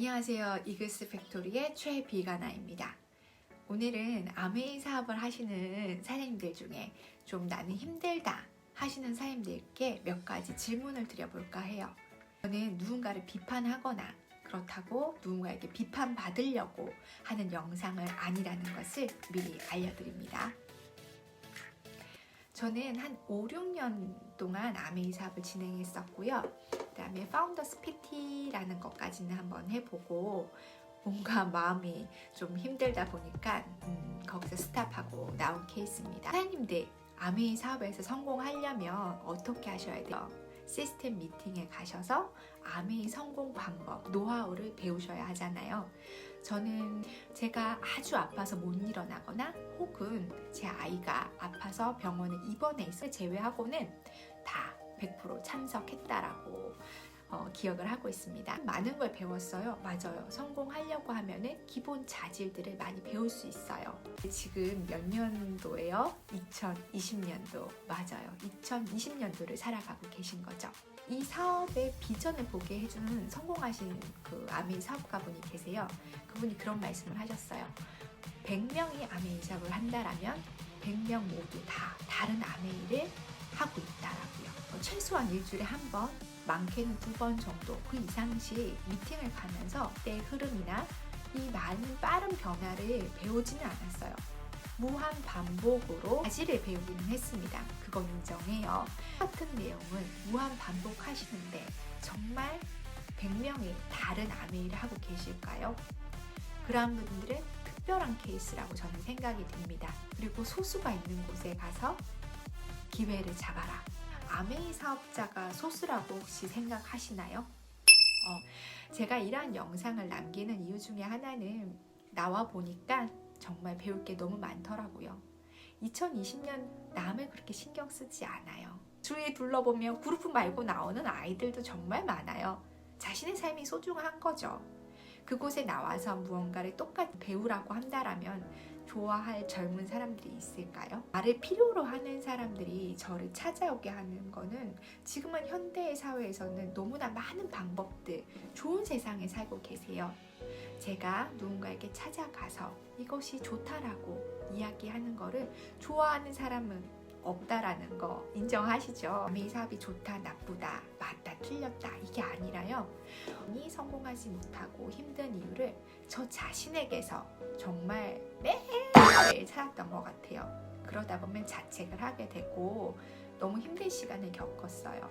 안녕하세요. 이글스 팩토리의 최비가나입니다. 오늘은 아메이 사업을 하시는 사장님들 중에 좀 나는 힘들다 하시는 사장님들께 몇 가지 질문을 드려볼까 해요. 저는 누군가를 비판하거나 그렇다고 누군가에게 비판받으려고 하는 영상을 아니라는 것을 미리 알려드립니다. 저는 한 5, 6년 동안 아메이 사업을 진행했었고요. 그다음에 파운더스 PT라는 것까지는 한번 해보고 뭔가 마음이 좀 힘들다 보니까 음, 거기서 스탑하고 나온 케이스입니다. 사장님들 아메이 사업에서 성공하려면 어떻게 하셔야 돼요? 시스템 미팅에 가셔서 아메이 성공 방법, 노하우를 배우셔야 하잖아요. 저는 제가 아주 아파서 못 일어나거나 혹은 제 아이가 아파서 병원에 입원해 있을 제외하고는 다 100% 참석했다라고 어, 기억을 하고 있습니다. 많은 걸 배웠어요. 맞아요. 성공하려고 하면은 기본 자질들을 많이 배울 수 있어요. 지금 몇 년도예요? 2020년도. 맞아요. 2020년도를 살아가고 계신 거죠. 이 사업의 비전을 보게 해주는 성공하신 그 아메이 사업가분이 계세요. 그분이 그런 말씀을 하셨어요. 100명이 아메이 사업을 한다라면 100명 모두 다 다른 아메이를 최소한 일주일에 한 번, 많게는 두 번 정도 그 이상씩 미팅을 가면서 때의 흐름이나 이 많은 빠른 변화를 배우지는 않았어요. 무한 반복으로 자질을 배우기는 했습니다. 그건 인정해요. 같은 내용을 무한 반복하시는데 정말 100명이 다른 아메이를 하고 계실까요? 그러한 분들은 특별한 케이스라고 저는 생각이 듭니다. 그리고 소수가 있는 곳에 가서 기회를 잡아라. 아메이 사업자가 소수라고 혹시 생각하시나요? 어, 제가 이러한 영상을 남기는 이유 중에 하나는 나와 보니까 정말 배울 게 너무 많더라고요. 2020년 남을 그렇게 신경 쓰지 않아요. 주위에 둘러보면 그룹 말고 나오는 아이들도 정말 많아요. 자신의 삶이 소중한 거죠. 그곳에 나와서 무언가를 똑같이 배우라고 한다라면 좋아할 젊은 사람들이 있을까요? 나를 필요로 하는 사람들이 저를 찾아오게 하는 거는 지금은 현대 사회에서는 너무나 많은 방법들, 좋은 세상에 살고 계세요. 제가 누군가에게 찾아가서 이것이 좋다라고 이야기하는 거를 좋아하는 사람은 없다라는 거 인정하시죠? 이 사업이 좋다, 나쁘다, 맞다, 틀렸다 이게 아니라요. 이 성공하지 못하고 힘든 이유를 저 자신에게서 정말 매일 찾았던 것 같아요. 그러다 보면 자책을 하게 되고 너무 힘든 시간을 겪었어요.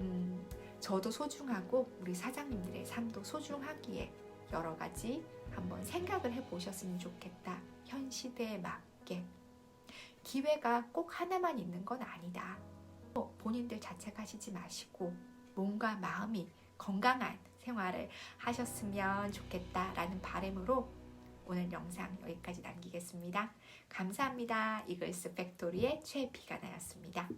음, 저도 소중하고 우리 사장님들의 삶도 소중하기에 여러 가지 한번 생각을 해보셨으면 좋겠다. 현 시대에 맞게. 기회가 꼭 하나만 있는 건 아니다. 또 본인들 자책하시지 마시고 몸과 마음이 건강한 생활을 하셨으면 좋겠다라는 바람으로 오늘 영상 여기까지 남기겠습니다. 감사합니다. 이글스 팩토리의 최비가나였습니다.